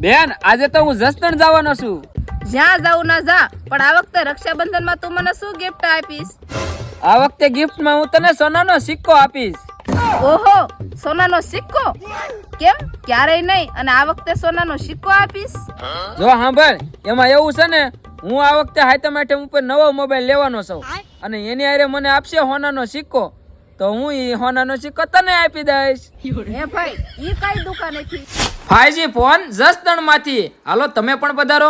બેન આજે તો હું જસદણ જવાનો છું. જ્યાં જાઉં ના જા પણ આ વખતે રક્ષાબંધનમાં તું મને શું ગિફ્ટ આપીશ? આ વખતે ગિફ્ટમાં હું તને સોનાનો સિક્કો આપીશ. ઓહો સોનાનો સિક્કો? કેમ? ક્યારેય નહીં અને આ વખતે સોનાનો સિક્કો આપીશ? જો સાંભળ એમાં એવું છે ને હું આ વખતે હાઈટમ આઈટમ ઉપર નવો મોબાઈલ લેવાનો છું. અને એની હારે મને આપશે હોનાનો સિક્કો. તો હું એ હોનાનો સિક્કો તને આપી દઈશ? હે ભાઈ ઈ કઈ દુકાનેથી? ફાઈવજી ફોન જસદણમાંથી હાલો તમે પણ પધારો.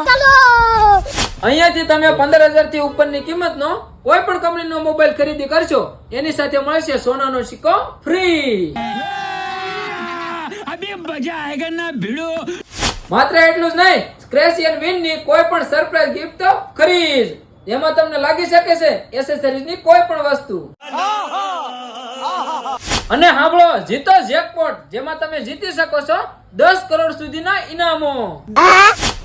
અહીંયાથી તમે પંદર હજારથી ઉપરની કિંમતનો કોઈ પણ કંપનીનો મોબાઈલ ખરીદી કરશો એની સાથે મળશે સોનાનો સિક્કો ફ્રી. માત્ર એટલું જ નહીં સ્ક્રેચ એન્ડ વિનની કોઈ પણ સરપ્રાઈઝ ગિફ્ટ તો એમાં તમને લાગી શકે છે એસેસરીઝની કોઈ પણ વસ્તુ. અને સાંભળો જીતો જેકપોટ જેમાં તમે જીતી શકો છો દસ કરોડ સુધીના ઇનામો.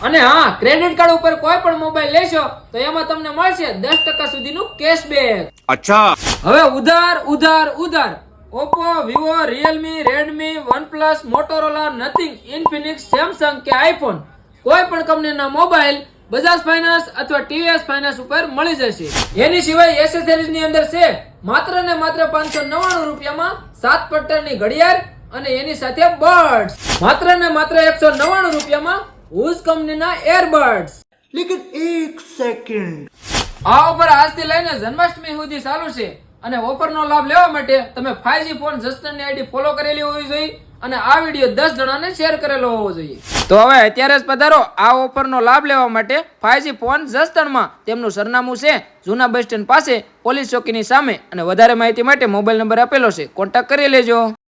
અને હા ક્રેડિટ કાર્ડ ઉપર કોઈ પણ મોબાઈલ લેશો તો એમાં તમને મળશે દસ ટકા સુધીનું કેશબેક અચ્છા. હવે ઉધાર ઉધાર ઉધાર. Oppo Vivo Realme Redmi OnePlus Motorola Nothing Infinix Samsung કે આઈફોન કોઈ પણ કંપનીના મોબાઈલ બજાજ ફાઇનાન્સ અથવા ટીવીએસ ફાઇનાન્સ ઉપર મળી જશે. એની સિવાય એસેસરીઝની અંદર છે માત્ર ને માત્ર પાંચસો નવ્વાણું રૂપિયામાં સાત પટ્ટરની ઘડિયાળ અને એની સાથે બર્ડ્સ. માત્ર ને માત્ર એકસો નવ્વાણું રૂપિયામાં હુઝ કંપનીના એરબર્ડ્સ. આ ઓફર આજથી લઈને જન્માષ્ટમી સુધી ચાલુ છે. અને ઓફરનો લાભ લેવા માટે તમે 5G ફોન જસ્ટનની આઈડી ફોલો કરેલી હોવી જોઈએ અને આ વીડિયો દસ જણાને શેર કરેલો હોવો જોઈએ. તો હવે અત્યારે જ પધારો. આ ઓફરનો લાભ લેવા માટે 5G ફોન જસ્ટનમાં તેમનું સરનામું છે જૂના બસ સ્ટેન્ડ પાસે પોલીસ ચોકીની સામે. અને વધારે માહિતી માટે મોબાઈલ નંબર આપેલો છે. કોન્ટેક્ટ કરી લેજો.